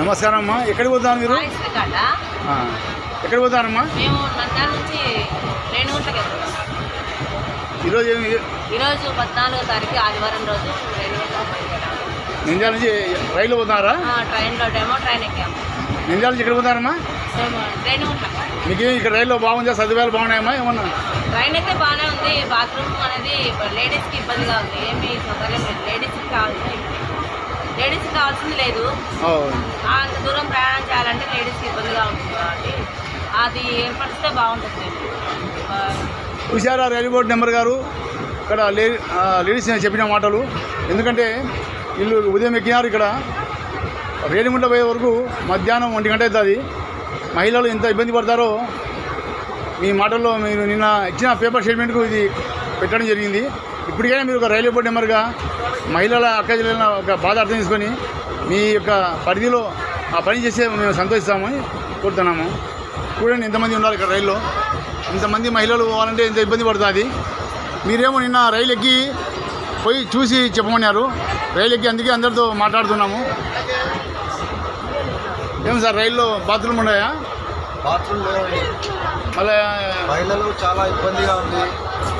నమస్కారం అమ్మా ఎక్కడికి పోతాను మీరు? ఎక్కడికి పోతారమ్మా మేము నంద్యాల నుంచి రేణుగుంటకి వెళ్తున్నాం. ఈరోజు ఈరోజు పద్నాలుగో తారీఖు ఆదివారం రోజు నింజాల నుంచి రైలు పోతున్నారా? ట్రైన్లో డెమో ట్రైన్ ఎక్కాము నింజాల నుంచి ఎక్కడికి పోతారమ్మా మీకు ఇక్కడ రైల్లో బాగుందా? సదుపాయాలు బాగున్నాయమ్మా? ఏమన్నా? ట్రైన్ అయితే బాగానే ఉంది. బాత్రూమ్ అనేది లేడీస్కి ఇబ్బందిగా ఉంది. ఏమీ సౌకర్యం లేడీస్కి కావాల్సింది లేడీస్కి కావాల్సింది లేదు. అంత దూరం ప్రయాణం చేయాలంటే లేడీస్కి ఇబ్బందిగా ఉంటుంది కాబట్టి అది ఏర్పడిస్తే బాగుంటుంది. ఆ, చూశారా రైలు బోర్డు నెంబర్ గారు ఇక్కడ లేడీస్ నేను చెప్పిన మాటలు. ఎందుకంటే వీళ్ళు ఉదయం ఎక్కినారు ఇక్కడ. రేణిగుంట పోయే వరకు మధ్యాహ్నం ఒంటి గంట అవుతుంది. మహిళలు ఎంత ఇబ్బంది పడతారో మీ మాటల్లో మీరు నిన్న ఇచ్చిన పేపర్ స్టేట్మెంట్కు ఇది పెట్టడం జరిగింది. ఇప్పటికైనా మీరు ఒక రైల్వే బోర్డు నెంబర్గా మహిళల అక్కజల ఒక బాధ అర్థం చేసుకొని మీ యొక్క పరిధిలో ఆ పని చేస్తే మేము సంతోషిస్తామని కోరుతున్నాము. చూడండి ఎంతమంది ఉన్నారు ఇక్కడ రైల్లో. ఇంతమంది మహిళలు పోవాలంటే ఎంత ఇబ్బంది పడుతుంది. మీరేమో నిన్న రైలు ఎక్కి పోయి చూసి చెప్పమన్నారు. రైలు ఎక్కి అందుకే అందరితో మాట్లాడుతున్నాము. ఏం సార్ రైల్లో బాత్రూమ్ ఉన్నాయా? బాత్రూమ్ మళ్ళీ మహిళలు చాలా ఇబ్బందిగా ఉంది.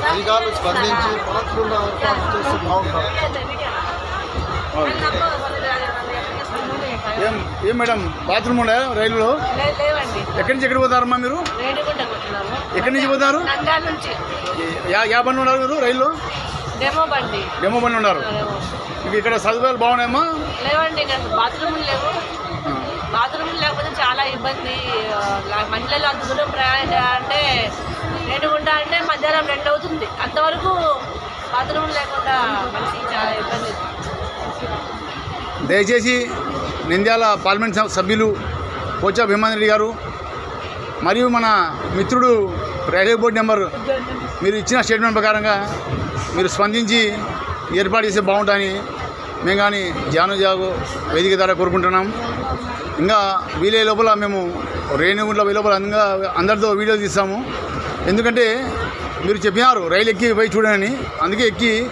అధికారులు స్పందించి బాత్రూమ్ ఏర్పాటు చేసి బాగుంటారు ఏం ఏం మేడం? బాత్రూమ్ ఉన్నాయా రైలులో? ఎక్కడి నుంచి ఎక్కడికి పోతారమ్మా మీరు? ఎక్కడి నుంచి పోతారు? యా యా బండి ఉన్నారు మీరు రైల్లో? డెమో బండి. డెమో బండి ఉన్నారు. మీకు ఇక్కడ సదుపాయాలు బాగున్నాయమ్మా? లేవండి బాత్రూములు లేవు. ఆ. బాత్రూములు లేకపోతే చాలా ఇబ్బంది. మహిళలు అంత దూరం ప్రయాణం మధ్యాహ్నం రెండు అవుతుంది. అంతవరకు బాత్రూమ్ లేకుండా మనిషి చాలా ఇబ్బంది దయచేసి నింద్యాల పార్లమెంట్ సభ్యులు పోచా భీమాన్ రెడ్డి గారు మరియు మన మిత్రుడు రైల్వే బోర్డు నెంబర్ మీరు ఇచ్చిన స్టేట్మెంట్ ప్రకారంగా మీరు స్పందించి ఏర్పాటు చేస్తే బాగుంటుందని మేము కానీ జాను జాగు వేదిక ద్వారా కోరుకుంటున్నాం. ఇంకా వీలే లోపల మేము రేణుగుంట్ల లోపల అందరితో వీడియోలు తీస్తాము. ఎందుకంటే మీరు చెప్పినారు రైలు ఎక్కి పోయి చూడని అందుకే ఎక్కి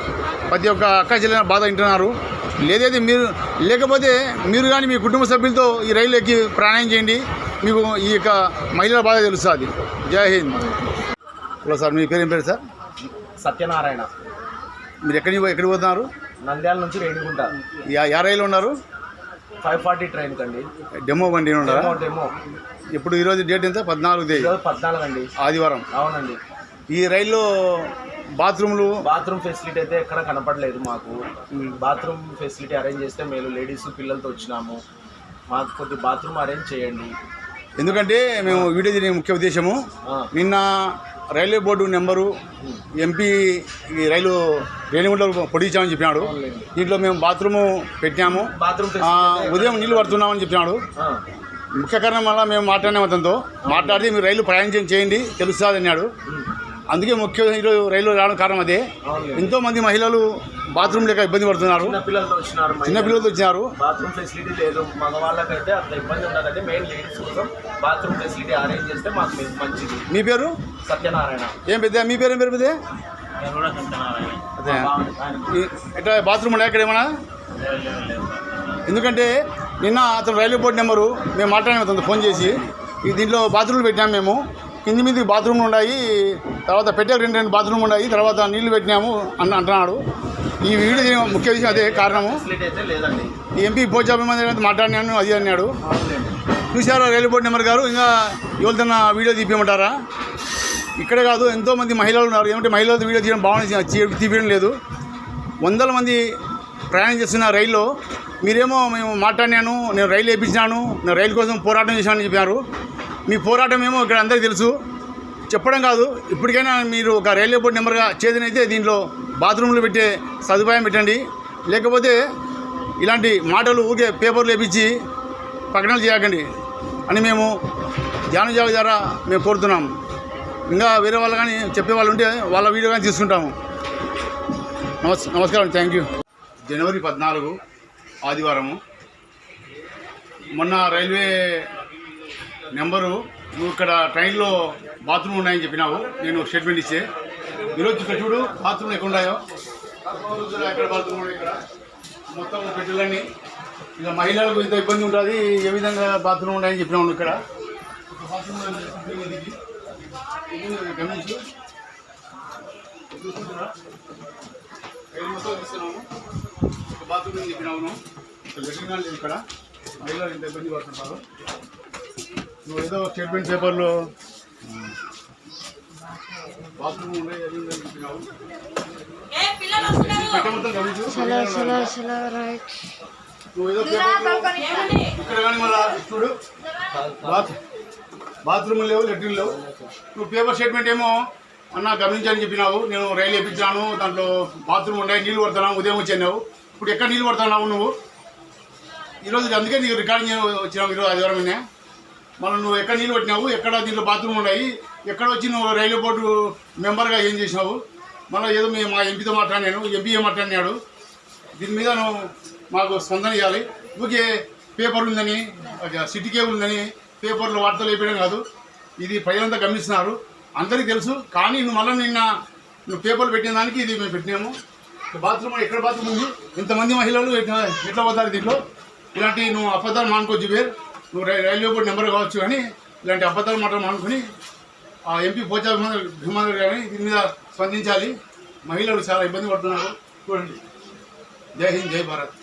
ప్రతి ఒక్క అక్క చెల్లెల బాధ వింటున్నారు. లేదైతే మీరు లేకపోతే మీరు కానీ మీ కుటుంబ సభ్యులతో ఈ రైలు ఎక్కి ప్రయాణం చేయండి. మీకు ఈ యొక్క మహిళల బాధ తెలుస్తుంది. జై హింద్. హలో సార్ మీ పేరు ఏం పేరు సార్? సత్యనారాయణ. మీరు ఎక్కడికి పో- ఎక్కడికి పోతున్నారు? నంద్యాల నుంచి రేణిగుంట. యా యా రైలు ఉన్నారు? ఫైవ్ ఫార్టీ ట్రైన్ కండి. డెమో బండి ఉన్నారా డెమో ఇప్పుడు ఈరోజు డేట్ ఎంత? పద్నాలుగు తేదీ పద్నాలుగు అండి ఆదివారం. అవునండి. ఈ రైల్లో బాత్రూమ్లు బాత్రూమ్ ఫెసిలిటీ అయితే ఎక్కడ కనపడలేదు మాకు. బాత్రూమ్ ఫెసిలిటీ అరేంజ్ చేస్తే మేము లేడీస్ పిల్లలతో వచ్చినాము. మాకు కొద్ది బాత్రూమ్ అరేంజ్ చేయండి. ఎందుకంటే మేము వీడియో తీయడం ముఖ్య ఉద్దేశము. నిన్న రైల్వే బోర్డు నెంబరు ఎంపీ ఈ రైలు రేణిగుంటలో పొడిచామని చెప్పినాడు. దీంట్లో మేము బాత్రూము ఫెసిలిటీ ఉదయం నీళ్ళు పడుతున్నామని చెప్పినాడు. ముఖ్య కారణం వల్ల మేము మాట్లాడినాం అతనితో. మాట్లాడితే మీరు రైలు ప్రయాణం చేయండి తెలుస్తుంది అన్నాడు. అందుకే ముఖ్య ఈరోజు రైలు రావడం కారణం అదే. ఎంతో మంది మహిళలు బాత్రూమ్ లేక ఇబ్బంది పడుతున్నారు. చిన్న పిల్లలతో వచ్చినారు చిన్న పిల్లలతో వచ్చినారు. బాత్రూమ్ ఫెసిలిటీ లేదు. మగవాళ్ళకైతే అంత ఇబ్బంది ఉండదంటే మెయిన్ లేడీస్ కోసం బాత్రూమ్ ఫెసిలిటీ అరేంజ్ చేస్తే మాకు మె- మంచిది. మీ పేరు? సత్యనారాయణ. ఏం పెద్ద మీ పేరు ఏం పేరు పెద్ద? అదే. ఎట్లా బాత్రూమ్ ఉన్నాయి ఇక్కడ ఏమన్నా? ఎందుకంటే నిన్న అతను రైల్వే బోర్డు నెంబరు మేము మాట్లాడాము అతను ఫోన్ చేసి ఈ దీంట్లో బాత్రూమ్లు పెట్టాము మేము. కింది మీద బాత్రూమ్లు ఉన్నాయి. తర్వాత పెట్టే రెండు రెండు బాత్రూమ్లు ఉన్నాయి. తర్వాత నీళ్ళు పెట్టినాము అన్న అంటున్నాడు. ఈ వీడియో తీయడం ముఖ్య విషయం అదే కారణము. ఈ ఎంపీ పోచాభిమంది మాట్లాడినాను అది అన్నాడు. చూసారా రైల్వే బోర్డు నెంబర్ గారు? ఇంకా ఎవరిదన్నా వీడియో తీపిమంటారా ఇక్కడే కాదు ఎంతోమంది మహిళలు ఉన్నారు. ఏమంటే మహిళలతో వీడియో తీయడం బాగుంది తీపించడం లేదు. వందల మంది ప్రయాణం చేస్తున్న రైల్లో మీరేమో మేము మాట్లాడినాను నేను రైలు వేయించినాను నేను రైలు కోసం పోరాటం చేశానని చెప్పారు మీ పోరాటం ఏమో ఇక్కడ అందరికీ తెలుసు. చెప్పడం కాదు ఇప్పటికైనా మీరు ఒక రైల్వే బోర్డు నెంబర్గా చేతినైతే దీంట్లో బాత్రూంలు పెట్టే సదుపాయం పెట్టండి. లేకపోతే ఇలాంటి మాటలు ఊరికే పేపర్లు వేపించి ప్రకటనలు చేయకండి అని మేము ధ్యాన జాగ ద్వారా మేము కోరుతున్నాం. ఇంకా వేరే వాళ్ళు కానీ చెప్పే వాళ్ళు ఉంటే వాళ్ళ వీడియో కానీ తీసుకుంటాము. నమస్ నమస్కారం థ్యాంక్ యూ. జనవరి పద్నాలుగు ఆదివారము. మొన్న రైల్వే నెంబరు నువ్వు ఇక్కడ ట్రైన్లో బాత్రూమ్ ఉన్నాయని చెప్పినావు. నేను స్టేట్మెంట్ ఇచ్చే. ఈరోజు ఇక్కడ చూడు బాత్రూమ్ ఎక్కడ ఉన్నాయో. ఎక్కడ బాత్రూమ్ ఉన్నాయి ఇక్కడ. మొత్తం పెట్టెలన్నీ. ఇక మహిళలకు ఇంత ఇబ్బంది ఉంటుంది ఏ విధంగా బాత్రూమ్ ఉన్నాయని చెప్పినాము ఇక్కడ. బాత్రూమ్ గమనించు మొత్తం బాత్రూమ్ అని చెప్పినాము ఇక్కడ లేదు ఇక్కడ మహిళలు ఇంత ఇబ్బంది పడుతుంటారు నువ్వు ఏదో స్టేట్మెంట్ పేపర్లో చూడు. బాత్ బాత్రూమ్ లేవు లెట్రిన్ లేవు. నువ్వు పేపర్ స్టేట్మెంట్ ఏమో అన్న గమనించని చెప్పినావు. నేను రైలు వేయించాను దాంట్లో బాత్రూమ్ ఉన్నాయి నీళ్ళు పడుతున్నావు ఉదయం వచ్చావు ఇప్పుడు ఎక్కడ నీళ్ళు పడుతున్నావు నువ్వు? ఈరోజు అందుకే నీకు రికార్డింగ్ వచ్చినావు ఈరోజు ఆదివారం మనం నువ్వు ఎక్కడ నీళ్ళు పట్టినావు ఎక్కడ దీంట్లో బాత్రూమ్ ఉన్నాయి? ఎక్కడ వచ్చి నువ్వు రైల్వే బోర్డు మెంబర్గా ఏం చేసినావు? మళ్ళీ ఏదో మేము మా ఎంపీతో మాట్లాడినాను ఎంపీ ఏం మాట్లాడినాడు? దీని మీద నువ్వు మాకు స్పందన ఇవ్వాలి ఊరికే పేపర్ ఉందని సిటీ కేబుల్ ఉందని పేపర్లో వార్తలు వేయడం కాదు. ఇది ప్రజలంతా గమనిస్తున్నారు. అందరికీ తెలుసు. కానీ నువ్వు మళ్ళీ నిన్న నువ్వు పేపర్లు పెట్టిన దానికి ఇది మేము పెట్టినాము. బాత్రూమ్ ఎక్కడ బాత్రూమ్ ఉంది? ఇంతమంది మహిళలు ఎట్లా ఎట్లా పోతారు దీంట్లో? ఇలాంటి నువ్వు అబద్ధాలు మానుకోవచ్చు వేరు. నువ్వు రైల్వే బోర్డు నెంబర్ కావచ్చు కానీ ఇలాంటి అబద్ధాలు మాత్రం అనుకుని ఆ ఎంపీ పోచా భీమాధర్ గారిని దీని మీద స్పందించాలి. మహిళలు చాలా ఇబ్బంది పడుతున్నారు. చూడండి. జై హింద్ జై భారత్.